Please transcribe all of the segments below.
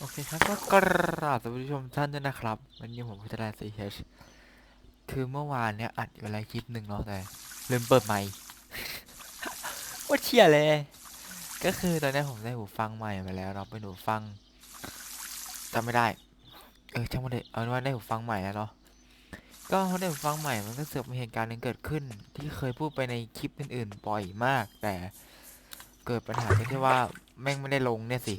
โอเคครับก็กราบสวัสดีชมท่านด้วยนะครับวันนี้ผมพัฒนา CH คือเมื่อวานเนี่ยอัดอะไรคลิปหนึ่งเนาะแต่ลืมเปิดไมค์ว่าเชียเลย ก็คือตอนนี้ผมได้หูฟังใหม่มาแล้วเราเป็นหูฟังจำไม่ได้ เออจำไม่ได้เอาเป็นว่าได้หูฟังใหม่แล้วเนาะก็ได้หูฟังใหม่มันก็เสือกมีเหตุการณ์หนึ่งเกิดขึ้น ที่เคยพูดไปในคลิปอื่นๆบ่อยมาก แต่เกิดปัญหาที่ว่าแม่งไม่ได้ลงเนี่ยสิ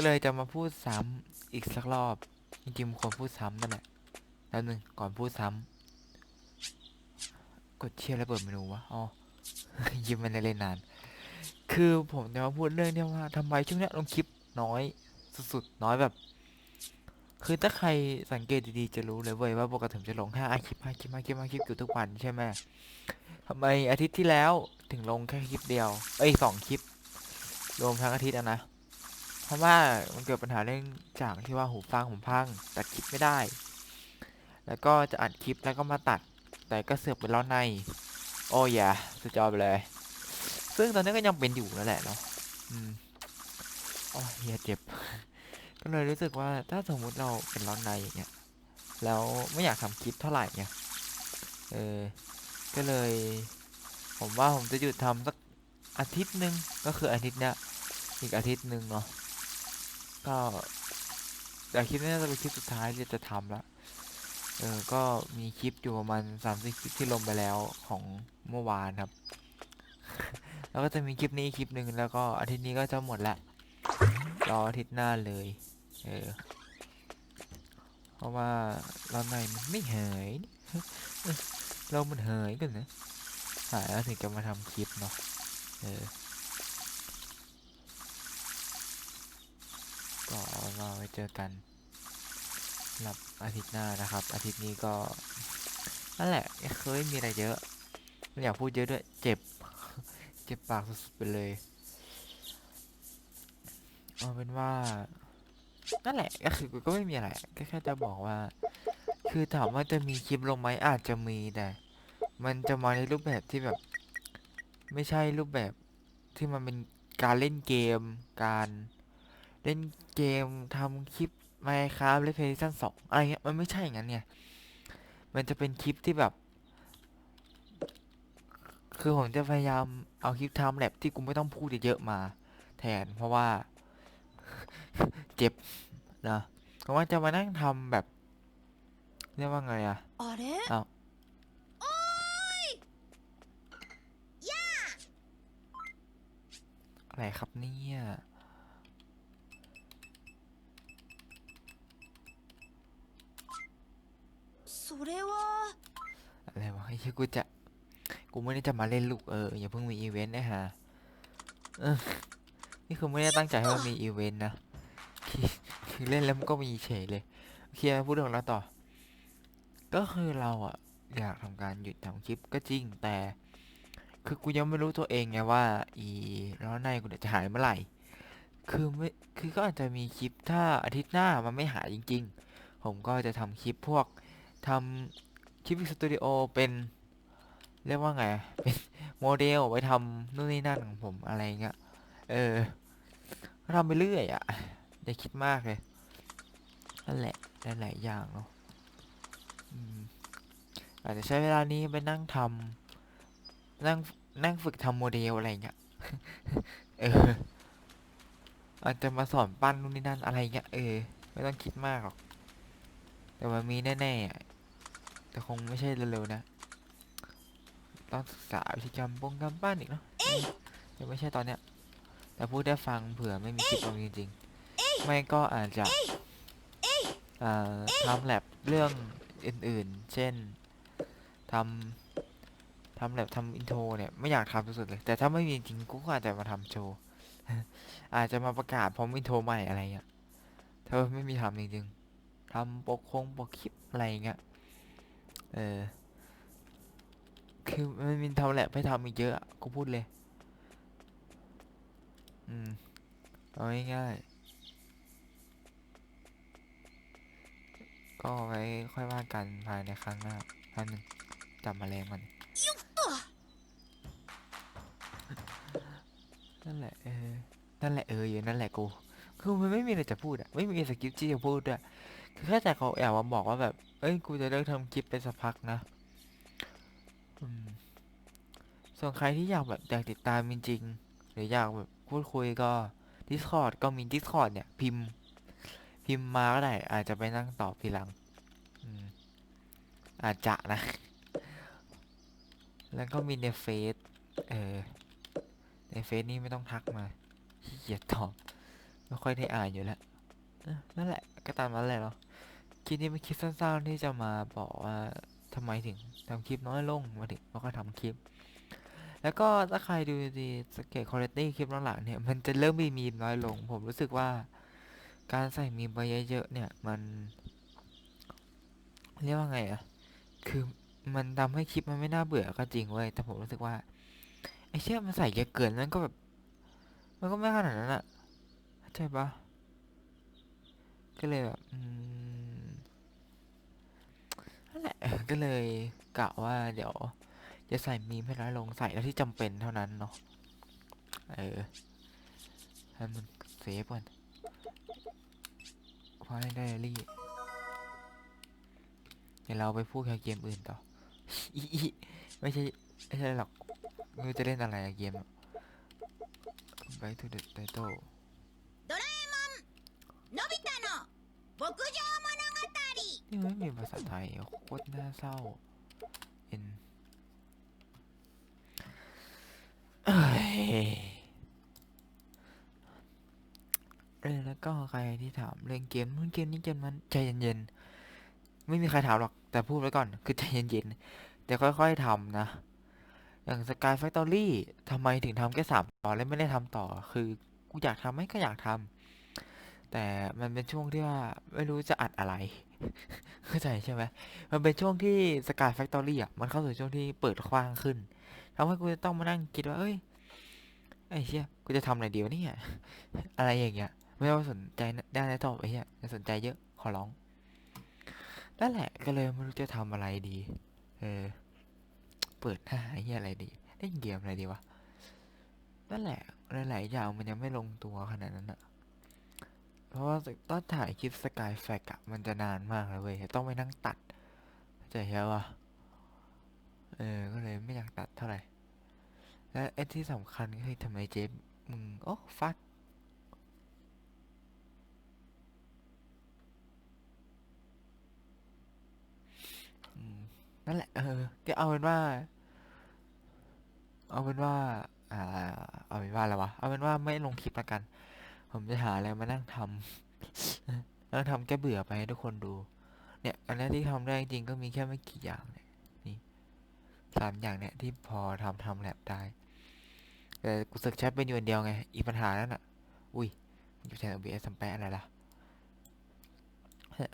ก็เลยจะมาพูดซ้ำอีกสักรอบ จริงๆควรพูดซ้ำนั่นแหละแล้วหนึ่งก่อนพูดซ้ำกดเชียร์แล้วเปิดเมนูวะอ๋อยิ้มมันเล่นนาน คือผมจะมาพูดเรื่องที่ว่าทำไมช่วงนี้ลงคลิปน้อยสุดๆน้อยแบบ คือถ้าใครสังเกตดีๆจะรู้เลยเว้ยว่าปกติผมจะลงห้าคลิปห้าคลิปห้าคลิปห้าคลิปอยู่ทุกวันใช่ไหมทำไมอาทิตย์ที่แล้วถึงลงแค่คลิปเดียว เอ้ยสองคลิป รวมทั้งอาทิตย์อะนะ เพราะว่ามันเกิดปัญหาเรื่องจากที่ว่าหูฟังผมพังตัดคลิปไม่ได้ แล้วก็จะอัดคลิปแล้วก็มาตัด แต่ก็เสือกเป็นล้อใน โอ้ยสุดยอดไปเลย ซึ่งตอนนี้ก็ยังเป็นอยู่นั่นแหละเนาะอืมโอ้ยเฮียเจ็บ ก็เลยรู้สึกว่าถ้าสมมุติเราเป็นร้อนในอย่างเงี้ยแล้วไม่อยากทำคลิปเท่าไหร่เนี่ยเออ ก็เลย ผมว่าผมจะหยุดทำสักอาทิตย์หนึ่งก็คืออาทิตย์เนี้ยอีกอาทิตย์หนึ่งเนาะ ก็แต่คลิปนี้จะเป็นคลิปสุดท้ายที่จะทำละเออก็มีคลิปอยู่ประมาณสามสิบคลิปที่ลงไปแล้วของเมื่อวานครับ แล้วก็จะมีคลิปนี้คลิปหนึ่งแล้วก็อาทิตย์นี้ก็จะหมดละรออาทิตย์หน้าเลย เออ เพราะว่าเราในมันไม่หายเรามันหายกันนะหายแล้วถึงจะมาทำคลิปเนาะเออ ก็เอาเราไว้เจอกันหรับอาทิตย์หน้านะครับ อาทิตย์นี้ก็นั่นแหละไม่เคยมีอะไรเยอะไม่อยากพูดเยอะด้วย เจ็บ เจ็บปากสุดๆไปเลยเอาเป็นว่า นั่นแหละก็คือก็ไม่มีอะไรก็แค่จะบอกว่า คือถามว่าจะมีคลิปลงไหมอาจจะมีแต่ มันจะมาในรูปแบบที่แบบ ไม่ใช่รูปแบบที่มันเป็นการเล่นเกมการ เล่นเกมทำคลิป Minecraft เล่น PlayStation 2อะไรเงี้ยมันไม่ใช่อย่างนั้นไงมันจะเป็นคลิปที่แบบ คือผมจะพยายามเอาคลิปไทม์แลปที่กูไม่ต้องพูดเยอะๆมา แทนเพราะว่า เจ็บนะเพราะว่าจะมานั่งทำแบบเรียกว่าไงอะあれอะไรครับเนี่ย それは อะไรวะไอ้เหี้ยกูจะ กูไม่ได้จะมาเล่นลูกเอออย่าเพิ่งมีอีเวนต์นะฮะเออนี่คือไม่ได้ตั้งใจให้มันมีอีเวนต์นะ คือคือเล่นแล้วมันก็มีเฉยเลยโอเคมาพูดถึงเราต่อ ก็คือเราอะอยากทำการหยุดทำคลิปก็จริงแต่ คือกูยังไม่รู้ตัวเองไงว่า อีร้อนในกูเนี่ยจะหายเมื่อไหร่ คือไม่คือก็อาจจะมีคลิปถ้าอาทิตย์หน้ามันไม่หายจริง ๆ ผมก็จะทำคลิปพวก ทำคลิปสตูดิโอเป็นเรียกว่าไง เป็นโมเดลไว้ทำนู่นนี่นั่นของผมอะไรเงี้ย เออก็ทำไปเรื่อยอะอย่าคิดมากเลย นั่นแหละ หลายๆอย่างเนาะอาจจะใช้เวลานี้ไปนั่งทำนั่งนั่งฝึกทำโมเดลอะไรเงี้ย เออ อาจจะมาสอนปั้นนู่นนี่นั่นอะไรเงี้ย เออ ไม่ต้องคิดมากหรอก แต่มันมีแน่ๆอะ แต่คงไม่ใช่เร็วๆนะ ต้องศึกษาวิธีการปงการบ้านอีกเนาะยังไม่ใช่ตอนเนี้ย แต่พูดได้ฟังเผื่อไม่มีคลิปลงจริงๆ ไม่ก็อาจจะทำแลบเรื่องอื่นๆ เช่นทำทำแลบทำอินโทรเนี่ยไม่อยากทำสุดๆเลย แต่ถ้าไม่มีจริงกูก็อาจจะมาทำโชว์ อาจจะมาประกาศพร้อมอินโทรใหม่อะไรเงี้ยถ้าไม่มีทำจริงๆทำปกคงปกคลิปอะไรเงี้ย เออ คือมันมีทำแหละให้ทำอีกเยอะกูพูดเลย อืม เอาง่ายๆก็ไว้ค่อยว่ากันภายในครั้งหน้าท่านหนึ่งจับมาแรงมันนั่นแหละเออ นั่นแหละเอออยู่นั่นแหละกู คือมันไม่มีอะไรจะพูดอะไม่มีสคริปที่จะพูดด้วยคือแค่แต่เขาแอบมาบอกว่าแบบ เอ้ย กูจะเลิกทำคลิปไปสักพักนะส่วนใครที่อยากแบบอยากติดตามจริงๆหรืออยากแบบพูดคุยก็ Discord ก็มี Discord เนี่ย พิมพ์ พิมพ์มาก็ได้ อาจจะไปนั่งตอบทีหลังอาจจะนะ แล้วก็มีในเฟซเออ ในเฟซนี่ไม่ต้องทักมาขี้เกียจตอบ ไม่ค่อยได้อ่านอยู่แล้วนั่นแหละ ก็ตามนั้นแหละเนาะ คลิปนี้เป็นคลิปสั้นๆที่จะมาบอกว่าทำไมถึงทำคลิปน้อยลงมาถึงแล้วก็ทำคลิป แล้วก็ถ้าใครดูดีสเกตคุณภาพคลิปหลังๆเนี่ยมันจะเริ่มมีมีมน้อยลง ผมรู้สึกว่า การใส่มีมไปเยอะๆเนี่ยมันเรียกว่าไงอะคือมันทำให้คลิปมันไม่น่าเบื่อก็จริงเว้ยแต่ผมรู้สึกว่าไอ้เชี่ยมันใส่เยอะเกินนั่นก็แบบ มันก็ไม่ขนาดนั้นอะเข้าใจปะก็เลยแบบอืมนั่นแหละ ก็เลยกะว่าเดี๋ยว จะใส่มีมให้น้อยลงใส่แล้วที่จำเป็นเท่านั้นเนาะ เออ ให้มันเซฟก่อนเพราะให้ได้รี่ เดี๋ยวเราไปพูดกับเกมอื่นต่อ อีอีไม่ใช่ไม่ใช่หรอกไม่รู้จะเล่นอะไรอะเกมอะ Back to the title のび太の牧場物語 นี่มันไม่มีภาษาไทยโคตรน่าเศร้าเอ็นเออแล้วก็ใครที่ถามเรื่องเกมนู่นเกมนี้เกมนั้นใจเย็นๆ ไม่มีใครถามหรอกแต่พูดไว้ก่อน คือใจเย็นๆแต่ค่อยๆทำนะ อย่าง Sky Factory ทำไมถึงทำแค่สามตอนแล้วไม่ได้ทำต่อ คือกูอยากทำไหมก็อยากทำแต่มันเป็นช่วงที่ว่าไม่รู้จะอัดอะไร เข้าใจใช่ไหมมันเป็นช่วงที่ Sky Factory อะ มันเข้าสู่ช่วงที่เปิดกว้างขึ้นทำให้กูจะต้องมานั่งคิดว่า เอ้ย ไอ้เชี่ยกูจะทำอะไรดีวะเนี่ย อะไรอย่างเงี้ย ไม่ว่าสนใจได้านไหนตอบไอ้เหี้ยสนใจเยอะ ขอร้อง นั่นแหละ ก็เลยไม่รู้จะทำอะไรดี เออ เปิดหน้าไอ้เหี้ยอะไรดี เล่นเกมอะไรดีวะ นั่นแหละ หลายๆอย่างมันยังไม่ลงตัวขนาดนั้นอะ เพราะว่าตอนถ่ายคลิปสกายแฟกอะมันจะนานมากเลยเว้ยต้องไปนั่งตัดเข้าใจใช่ปะเออ ก็เลยไม่อยากตัดเท่าไหร่ และไอ้ที่สำคัญก็คือทำไมเจฟมึง โอ้ ฟัดนั่นแหละ เออก็เอาเป็นว่า เอาเป็นว่า อ่า เอาเป็นว่าอะไรวะ เอาเป็นว่าไม่ลงคลิปละกัน ผมจะหาอะไรมานั่งทำนั่งทำแก้เบื่อไปให้ทุกคนดู เนี่ย อันนี้ที่ทำได้จริงก็มีแค่ไม่กี่อย่างเนี่ยนี่สามอย่างเนี่ยที่พอทำทำแลบได้ แต่กูสึกใช้เป็นอยู่อันเดียวไง อีกปัญหานั่นอะ อุ้ยจะใช้ OBS ทำแปะอะไรล่ะ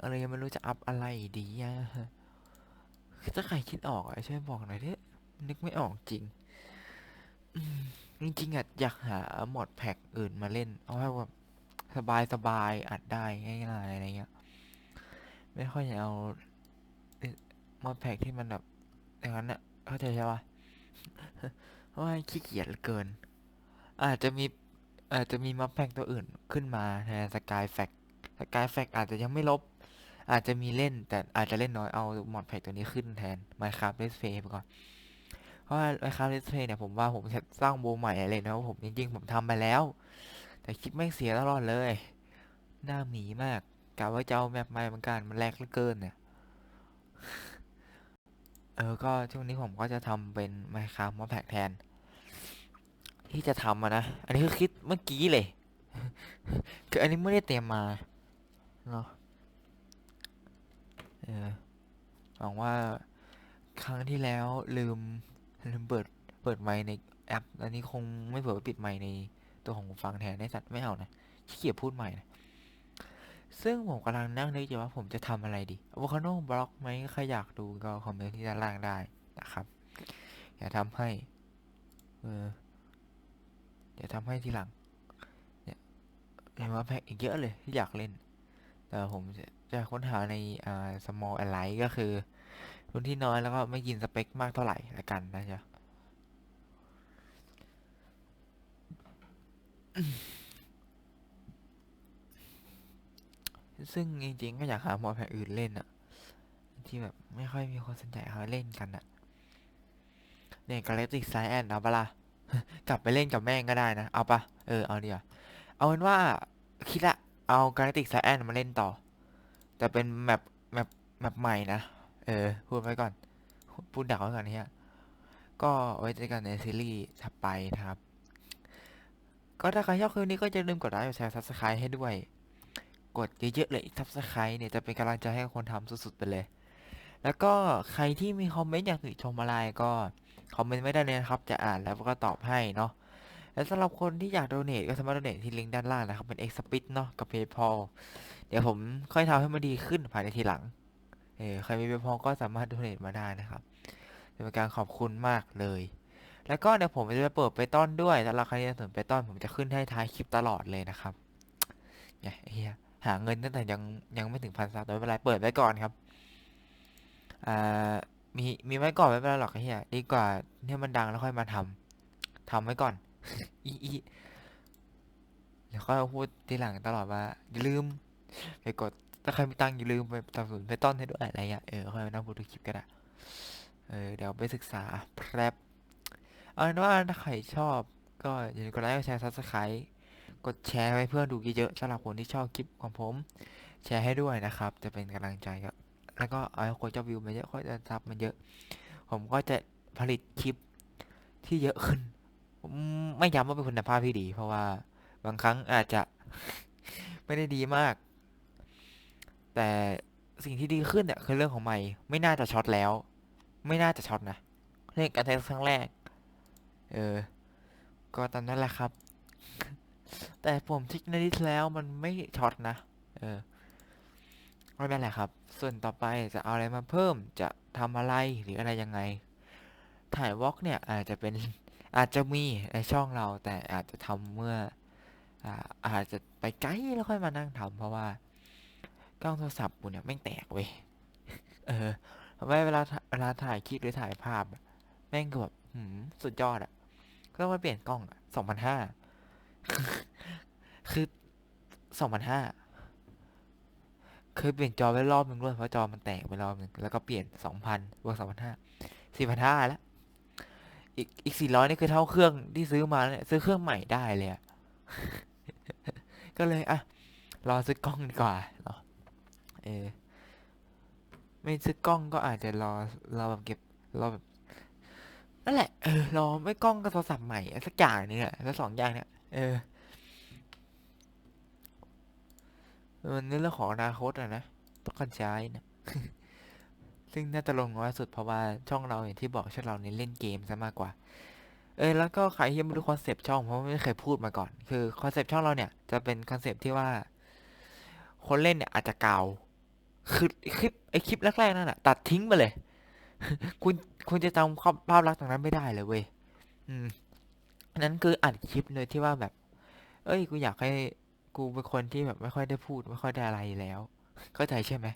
อะไรยังไม่รู้จะอัพอะไรดีอะถ้าใครคิดออกอะช่วยบอกหน่อยเถอะนึกไม่ออกจริง อืม จริงๆอะอยากหาหมอดแพ็กอื่นมาเล่น เอาให้แบบสบายสบายอัดได้ง่ายๆอะไรเงี้ย ไม่ค่อยอยากเอาหมอดแพ็กที่มันแบบอย่างนั้นอะเข้าใจใช่ปะเพราะว่าขี้เกียจเกิน อาจจะมีอาจจะมีมอบแพ็กตัวอื่นขึ้นมาแทนสกายแฟกสกายแฟกอาจจะยังไม่ลบ อาจจะมีเล่นแต่อาจจะเล่นน้อยเอามอดแพ็กตัวนี้ขึ้นแทน Minecraft Let's Play ไปก่อน เพราะว่า Minecraft Let's Play เนี่ยผมว่าผมจะสร้างโบใหม่เลยนะผมจริงๆผมทำไปแล้ว แต่คลิปแม่เสียตลอดเลย หน้าหมีมากกะว่าจะเอาแมปใหม่เหมือนกันมันแลกเหลือเกินเนี่ยเออก็ช่วงนี้ผมก็จะทำเป็น Minecraft ม็อแพกแทน ที่จะทำอะนะ อันนี้คือคิดเมื่อกี้เลย คืออันนี้ไม่ได้เตรียมมาเนาะเออหวังว่าครั้งที่แล้วลืม ลืมเปิดเปิดไมค์ในแอป อันนี้คงไม่เปิดปิดไมค์ในตัวของฟังแทนได้สัตว์ไม่เอานะขี้เกียจพูดใหม่นะซึ่งผมกำลังนั่งนึกอยู่ว่าผมจะทำอะไรดีอะโวคาโดบล็อกไหมใครอยากดูก็คอมเมนต์ที่ด้านล่างได้นะครับอย่าทำให้เออเดี๋ยวทำให้ทีหลังเนี่ยเห็นว่าแพ็กอีกเยอะเลยที่อยากเล่น แต่ผมจะจะค้นหาในอ่า small alike ก็คือ พื้นที่น้อยแล้วก็ไม่กินสเปคมากเท่าไหร่ละกันนะจ๊ะซึ่งจริงๆก็อยากหาโหมดแผนอื่นเล่นอะที่แบบไม่ค่อยมีคนสนใจเขาเล่นกันอะเนี่ย Galactic Science เอาปะล่ะกลับไปเล่นกับแม่งก็ได้นะ เอาปะเออเอาเดีกว่าเอาเป็นว่าคิดละเอา Galactic Science มาเล่นต่อ แต่เป็นแมปแมปแมปใหม่นะ เออ พูดไว้ก่อน พูดดักไว้ก่อนเฮียก็ไว้เจอกันในซีรีส์ถัดไปนะครับ ก็ถ้าใครชอบคลิปนี้ก็อย่าลืมกดไลค์กดแชร์ซับสไครต์ให้ด้วย กดเยอะๆเลยซับสไครต์เนี่ยจะเป็นกำลังใจให้คนทำสุดๆไปเลย แล้วก็ใครที่มีคอมเมนต์อยากติชมอะไรก็คอมเมนต์ไม่ได้เลยนะครับ จะอ่านแล้วก็ตอบให้เนาะและสำหรับคนที่อยากโดเนทก็สามารถโดเนทที่ลิงก์ด้านล่างนะครับ เป็น x p i t เนาะกับ PayPal เดี๋ยวผมค่อยทำให้มันดีขึ้นภายในทีหลัง เออใครมี PayPal ก็สามารถโดเนทมาได้นะครับจะเป็นการขอบคุณมากเลย แล้วก็เดี๋ยวผมจะไปเปิดไปต้นด้วยสำหรับใครที่สนไปต้นผมจะขึ้นให้ท้ายคลิปตลอดเลยนะครับเนี่ยเฮียหาเงินตั้งแต่ยังยังไม่ถึงพันซับแต่ไม่เป็นไรเปิดไว้ก่อนครับอ่ามีมีไว้ก่อนไม่เป็นไรหรอกเฮียดีกว่าเนี่ยมันดังแล้วค่อยมาทำทำไว้ก่อนอีอีเดี๋ยวค่อยมาพูดทีหลังตลอดว่าอย่าลืมไปกด ถ้าใครมีตังค์อย่าลืมไปสนับสนุนไปต้นให้ด้วยอะไรเงี้ยเออค่อยมานั่งพูดคลิปก็ได้เออเดี๋ยวไปศึกษาแพรบเอาเป็นว่าถ้าใครชอบ ก็อย่าลืมกดไลค์กดแชร์ซับสไครต์กดแชร์ให้เพื่อนดูเยอะๆสำหรับคนที่ชอบคลิปของผม แชร์ให้ด้วยนะครับ จะเป็นกำลังใจครับแล้วก็เอาให้คนจ้าวิวมาเยอะค่อยจะซับมันเยอะ ผมก็จะผลิตคลิปที่เยอะขึ้น ผมไม่ย้ำว่าเป็นคุณภาพที่ดี เพราะว่าบางครั้งอาจจะไม่ได้ดีมาก แต่สิ่งที่ดีขึ้นเนี่ยคือเรื่องของไม่ไม่น่าจะช็อตแล้ว ไม่น่าจะช็อตนะเล่นการเทสครั้งแรก เออ ก็ตามนั้นแหละครับ แต่ผมทิกในดิสแล้วมันไม่ช็อตนะ เออก็นั่นแหละครับ ส่วนต่อไปจะเอาอะไรมาเพิ่มจะทำอะไรหรืออะไรยังไง ถ่ายวอล์กเนี่ย อาจจะเป็นอาจจะมีในช่องเราแต่อาจจะทำเมื่ออาอาจจะไปไกลแล้วค่อยมานั่งทำเพราะว่า กล้องโทรศัพท์กูเนี่ยแม่งแตกเว้ย เออทำไมเวลาถ่าเวลาถ่ายคลิปหรือถ่ายภาพ แม่งก็แบบหืมสุดยอดอะก็ต้องมาเปลี่ยนกล้องอะสองพันห้าคือสองพันห้าเคยเปลี่ยนจอไปรอบหนึ่งด้วยเพราะจอมันแตกไปรอบหนึ่งแล้วก็เปลี่ยนสองพันบวกสองพันห้าสี่พันห้าแล้วอีกอีกสี่ร้อยนี่คือเท่าเครื่องที่ซื้อมาเนี่ยซื้อเครื่องใหม่ได้เลยอะก็เลยอะรอซื้อกล้องดีกว่าเนาะ เออ ไม่ซื้อกล้องก็อาจจะรอรอแบบเก็บรอแบบนั่นแหละเออรอไม่กล้องก็โทรศัพท์ใหม่สักอย่างหนึงอะแล้วสองอย่างเนี่ยเออมันนเรื่องของอนาคตอะนะต้องการใช้นะซึ่งน่าจะลงน้อยสุดเพราะว่าช่องเราอย่างที่บอกช่องเราเน้นเล่นเกมซะมากกว่า เออแล้วก็ใครที่ยังไม่รู้คอนเซปต์ช่องเพราะไม่เคยพูดมาก่อน คือคอนเซปต์ช่องเราเนี่ยจะเป็นคอนเซปต์ที่ว่า คนเล่นเนี่ยอาจจะเก่า คือคลิปไอคลิปแรกๆนั่นแหะตัดทิ้งไปเลย คุณคุณจะจำภาพภาพลักษณ์ตรงนั้นไม่ได้เลยเว้ยอืมอันนั้นคืออัดคลิปเลยที่ว่าแบบ เอ้ย กูอยากให้กูเป็นคนที่แบบไม่ค่อยได้พูดไม่ค่อยได้อะไรแล้วเข้าใจใช่ไหม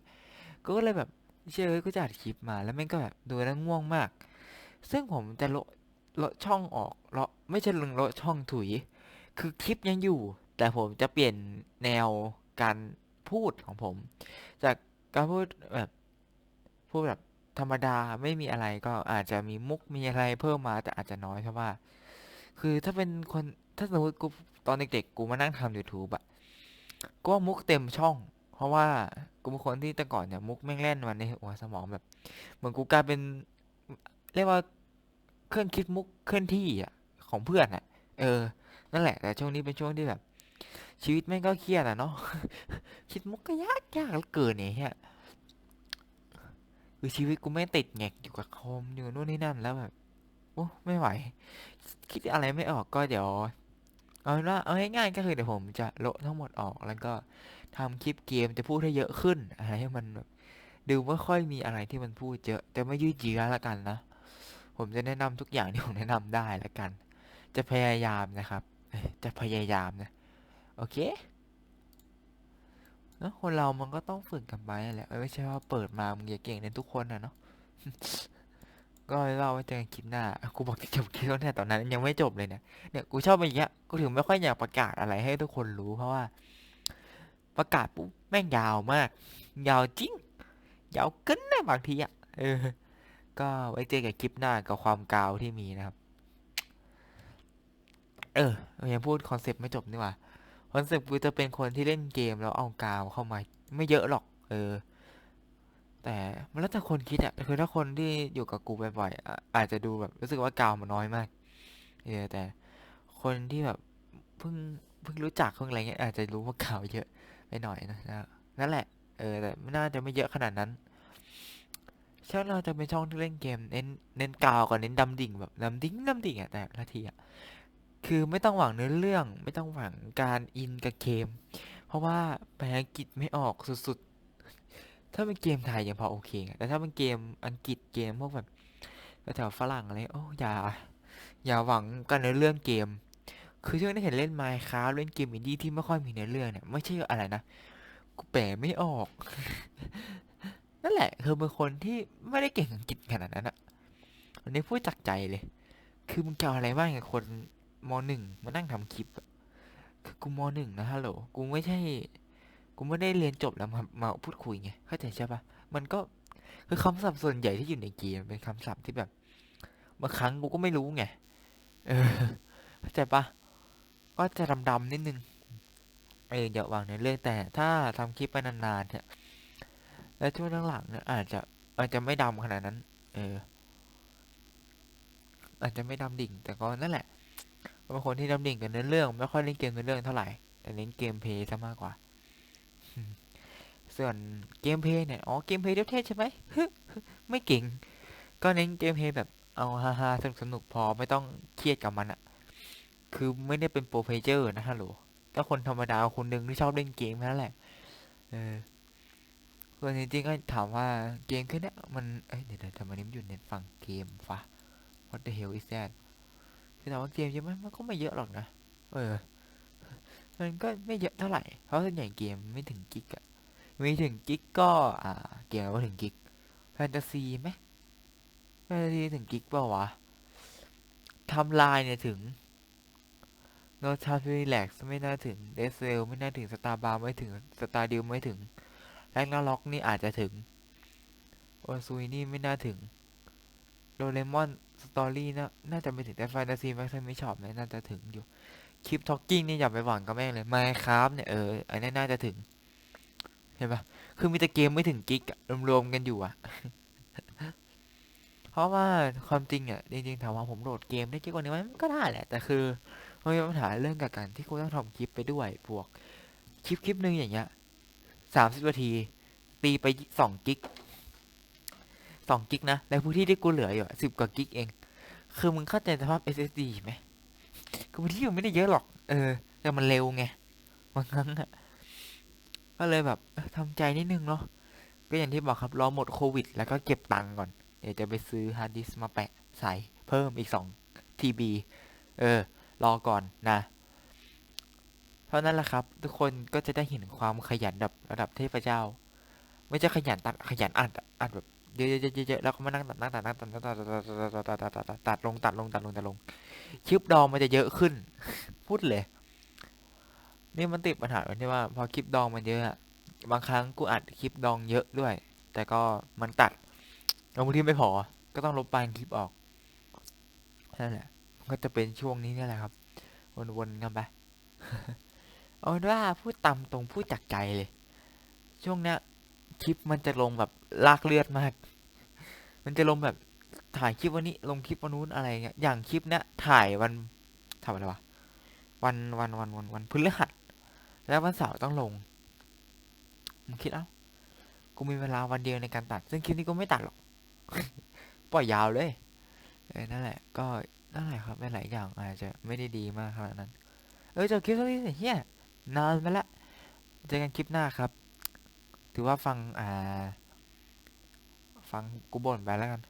กูก็เลยแบบ เชื่อเฮ้ยกูจะอัดคลิปมา แล้วแม่งก็แบบดูแล้วง่วงมาก ซึ่งผมจะลดลดช่องออกเลาะไม่ใช่ลงลดช่องถุย คือคลิปยังอยู่ แต่ผมจะเปลี่ยนแนวการพูดของผม จาก การพูดแบบพูดแบบธรรมดาไม่มีอะไรก็อาจจะมีมุกมีอะไรเพิ่มมาแต่อาจจะน้อยเพราะว่า คือถ้าเป็นคนถ้าสมมติกูตอนเด็กๆกูมานั่งทำ YouTube อะก็มุกเต็มช่อง เพราะว่ากูเป็นคนที่แต่ก่อนเนี่ยมุกแม่งแล่นมาในหัวสมองแบบเหมือนกูกลายเป็น เรียกว่าเครื่องคิดมุกเคลื่อนที่อะของเพื่อนอะเออ นั่นแหละ แต่ช่วงนี้เป็นช่วงที่แบบ ชีวิตแม่งก็เครียดอะเนาะคิดมุกก็ยากยากเหลือเกินเนี่ยเฮียคือชีวิตกูไม่งติดแงกอยู่กับคอมอยู่นู่นนี่นั่นแล้วแบบโอ้ไม่ไหว คิดอะไรไม่ออกก็เดี๋ยวเอาเป็นว่าเอาง่ายๆก็คือเดี๋ยวผมจะโละทั้งหมดออกแล้วก็ทำคลิปเกมจะพูดให้เยอะขึ้นอะไรให้มันแบบดูไม่ค่อยมีอะไรที่มันพูดเยอะจะไม่ยืดเยื้อละกันนะผมจะแนะนำทุกอย่างที่ผมแนะนำได้ละกัน จะพยายามนะครับ จะพยายามนะ โอเคเนอะคนเรามันก็ต้องฝึกกันไปแหละไม่ใช่ว่าเปิดมามึงจะเก่งในทุกคนนะเนาะก็เล่าไว้เจอกันคลิปหน้ากูบอกจะจบคลิปแล้วเนี่ยตอนนั้นยังไม่จบเลยเนี่ยเนี่ยกูชอบอย่างเงี้ยกูถึงไม่ค่อยอยากประกาศอะไรให้ทุกคนรู้เพราะว่า ประกาศปุ๊บแม่งยาวมาก ยาวจริง ยาวกินนะบางทีอะเออ ก็ไว้เจอกับคลิปหน้ากับความกาวที่มีนะครับ เออยังพูดคอนเซปต์ไม่จบนี่หว่า คอนเซปต์กูจะเป็นคนที่เล่นเกมแล้วเอากาวเข้ามาไม่เยอะหรอก เออ แต่มันแล้วแต่คนคิดอะคือถ้าคนที่อยู่กับกูบ่อยๆอาจจะดูแบบรู้สึกว่ากาวมันน้อยมาก เออ แต่คนที่แบบเพิ่งเพิ่งรู้จักเพิ่งอะไรเงี้ยอาจจะรู้ว่ากาวเยอะไปหน่อยนะนะนั่นแหละ เออ แต่ไม่น่าจะไม่เยอะขนาดนั้นช่องเราจะเป็นช่องที่เล่นเกมเน้นเน้นกาวก่อนเน้นดำดิ่งแบบดำดิ่งดำดิ่งอะแต่ละทีอะ คือไม่ต้องหวังเนื้อเรื่อง ไม่ต้องหวังการอินกับเกม เพราะว่าแปลอังกฤษไม่ออกสุดๆ ถ้าเป็นเกมไทยยังพอโอเค แต่ถ้าเป็นเกมอังกฤษเกมพวกแบบแถวฝรั่งอะไร โอ้อย่า อย่าหวังกันในอเรื่องเกม คือช่วงที่เห็นเล่น Minecraft เล่นเกมอินดี้ที่ไม่ค่อยมีเนื้อเรื่องเนี่ย ไม่ใช่อะไรนะ กูแปลไม่ออก นั่นแหละคือเป็นคนที่ไม่ได้เก่งอังกฤษขนาดนั้นอะอันนี้พูดจากใจเลย คือมึงจะอาอะไรบ้างคน มหนึ่งมานั่งทำคลิปคือกูมหนึ่งนะฮัลโหลกูไม่ใช่ กูไม่ได้เรียนจบแล้วมามาพูดคุยไงเข้าใจใช่ปะมันก็คือคำศัพท์ส่วนใหญ่ที่อยู่ในเกมเป็นคำศัพท์ที่แบบบางครั้งกูก็ไม่รู้ไงเออเข้าใจปะก็จะดำๆนิดนึงเอออย่าวังในเรื่องแต่ถ้าทำคลิปไปนานๆเนี่ยแล้วช่วงหลังๆเนี่ยอาจจะอาจจะไม่ดำขนาดนั้น เออ อาจจะไม่ดำดิ่ง แต่ก็นั่นแหละ บางคนที่ดำดิ่งกับเนื้อเรื่อง ไม่ค่อยเล่นเกมเนื้อเรื่องเท่าไหร่ แต่เน้นเกมเพย์ซะมากกว่า ส่วนเกมเพย์เนี่ย อ๋อ เกมเพย์เท่ๆใช่ไหม ไม่เก่ง ก็เน้นเกมเพย์แบบเอาฮาๆสนุกสนุกพอไม่ต้องเครียดกับมันอะคือไม่ได้เป็นโปรเพเยอร์นะฮัลโหลก็คนธรรมดาคนหนึ่งที่ชอบเล่นเกมนั้นแหละ เออส่วนจริงๆก็ถามว่าเกมแค่เนี้ยมัน เอ้ยเดี๋ยวทำไมนิ้มนอยู่ในฝั่งเกมฟะ What the hell is that ือถามว่าเกมเยอะไหมมันก็ไม่เยอะหรอกนะ เออ มันก็ไม่เยอะเท่าไหร่ เพราะส่วนใหญ่เกมไม่ถึงกิกอะมีถึงกิกก็ อ่า เกมว่าถึงกิกแฟนตาซีไหมแฟนตาซีถึงกิกเปล่าวะทำลายเนี่ยถึง No Time to Relax ไม่น่าถึง d e s e l ไม่น่าถึง Star Bar ไม่ถึง Star d e a l ไม่ถึงแ a กนาล็อกนี่อาจจะถึงโอซุยนี่ไม่น่าถึงโดเรมอน ตอรี่น่าน่าจะไม่ถึงแต่แฟนาซีแม็กซ์ไม่ชอบเนี่ยน่าจะถึงอยู่ คลิปท็อกกิ้งนี่อย่าไปหวังกับแม่งเลยไมาครับเนี่ยเอออันนี้น่าจะถึงเห็นปะคือมีแต่เกมไม่ถึงกิกรวมๆกันอยู่อะเพราะว่าความจริงอะจริงๆถามว่าผมโหลดเกมได้เยอะกว่านี้ไหมมันก็ได้แหละ แต่คือมันมีปัญหาเรื่องกับการที่กูต้องทำคลิปไปด้วยบวกคลิปคลิปหนึ่งอย่างเงี้ยสามสิบนาที ตีไปสองกิกสองกิกนะในพื้นที่ที่กูเหลืออยู่สิบกว่ากิกเอง คือมึงเข้าใจสภาพ SSD ไหมคือพื้นที่มันไม่ได้เยอะหรอก เออ แต่มันเร็วไงบางครั้งอะก็เลยแบบเออทำใจนิดนึงเนาะก็อย่างที่บอกครับรอหมดโควิด แล้วก็เก็บตังค์ก่อน เดี๋ยวจะไปซื้อฮาร์ดดิสก์มาแปะใส่เพิ่มอีกสองทีบีเออ รอก่อนนะ เท่านั้นแหละครับ ทุกคนก็จะได้เห็นความขยันแบบระดับเทพเจ้า ไม่ใช่ขยันตัดขยันอัดอัดแบบ เยอะๆๆๆแล้วก็มานั่งตัดนั่งตัดนั่งตัดนั่งตัดตัดตัดตัดตัดตัดตัดลงตัดลงตัดลงตัดลงชิปดองมันจะเยอะขึ้น พูดเลย นี่มันติดปัญหาตรงที่ว่า พอคลิปดองมันเยอะอะบางครั้งกูอัดคลิปดองเยอะด้วย แต่ก็มันตัดลงพื้นที่ไม่พอ ก็ต้องลบไปคลิปออกนั่นแหละก็จะเป็นช่วงนี้นี่แหละครับ วนๆกันไปเอาเป็นว่าพูดตามตรงพูดจากใจเลย ช่วงเนี้ย คลิปมันจะลงแบบลากเลือดมาก มันจะลงแบบถ่ายคลิปวันนี้ลงคลิปวันนู้นอะไรเงี้ย อย่างคลิปเนี้ยถ่ายวันทำอะไรวะ วันวันวันวันวันพฤหัส แล้ววันเสาร์ต้องลงมคิดเอ้า กูมีเวลาวันเดียวในการตัด ซึ่งคลิปนี้กูไม่ตัดหรอก ปล่อยยาวเลยเออนั่นแหละ ก็นั่นแหละครับหลายอย่าง อาจจะไม่ได้ดีมากขนาดนั้น เออจบคลิปเท่านี้เฮียนานไปละ เจอกันคลิปหน้าครับ ถือว่าฟัง อ่า ฟังกูบ่นไปแล้วกัน